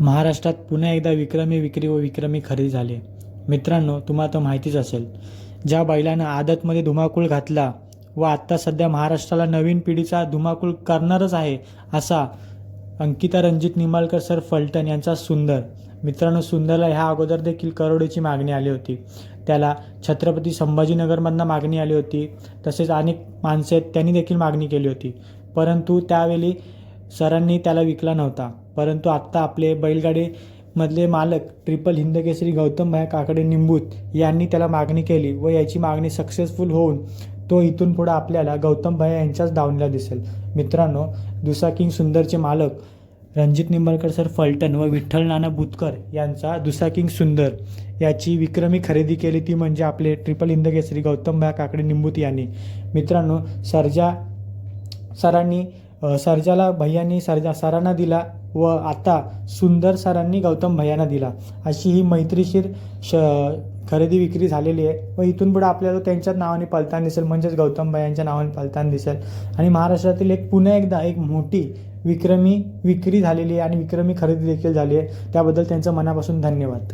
महाराष्ट्रात पुन्हा एकदा विक्रमी विक्री व विक्रमी खरेदी झाली. मित्रांनो तुम्हाला तर माहितीच असेल ज्या बैलानं आदतमध्ये धुमाकूळ घातला व आत्ता सध्या महाराष्ट्राला नवीन पिढीचा धुमाकूळ करणारच आहे असा अंकिता रणजित निंबाळकर सर फलटण यांचा सुंदर. मित्रांनो सुंदरला ह्या अगोदर देखील करोडीची मागणी आली होती. त्याला छत्रपती संभाजीनगरमधनं मागणी आली होती. तसेच अनेक माणसे आहेत त्यांनी देखील मागणी केली होती. परंतु त्यावेळी सरांनी त्याला विकला नव्हता. परंतु आत्ता आपले बैलगाडीमधले मालक ट्रिपल हिंदकेसरी गौतम काकडे निंबूत यांनी त्याला मागणी केली व याची मागणी सक्सेसफुल होऊन तो इथून पुढं आपल्याला गौतम यांच्याच दावणीला दिसेल. मित्रांनो दुसा किंग सुंदरचे मालक रणजित निंबळकर सर फलटण व विठ्ठल नाना बुतकर यांचा दुसा किंग सुंदर याची विक्रमी खरेदी केली ती म्हणजे आपले ट्रिपल हिंदकेसरी गौतम काकडे निंबूत यांनी. मित्रांनो सर्जा सरांनी सर्जाला भैयांनी सर्जा सरांना दिला व आता सुंदर सरांनी गौतम भैयांना दिला. अशी ही मैत्रीशीर श खरेदी विक्री झालेली आहे व इथून पुढे आपल्याला त्यांच्याच नावाने पलताना दिसेल. म्हणजेच गौतम भैयांच्या नावाने पलताना दिसेल. आणि महाराष्ट्रातील एक पुन्हा एकदा एक मोठी विक्रमी विक्री झालेली आहे आणि विक्रमी खरेदी देखील झाली आहे. त्याबद्दल त्यांचं मनापासून धन्यवाद.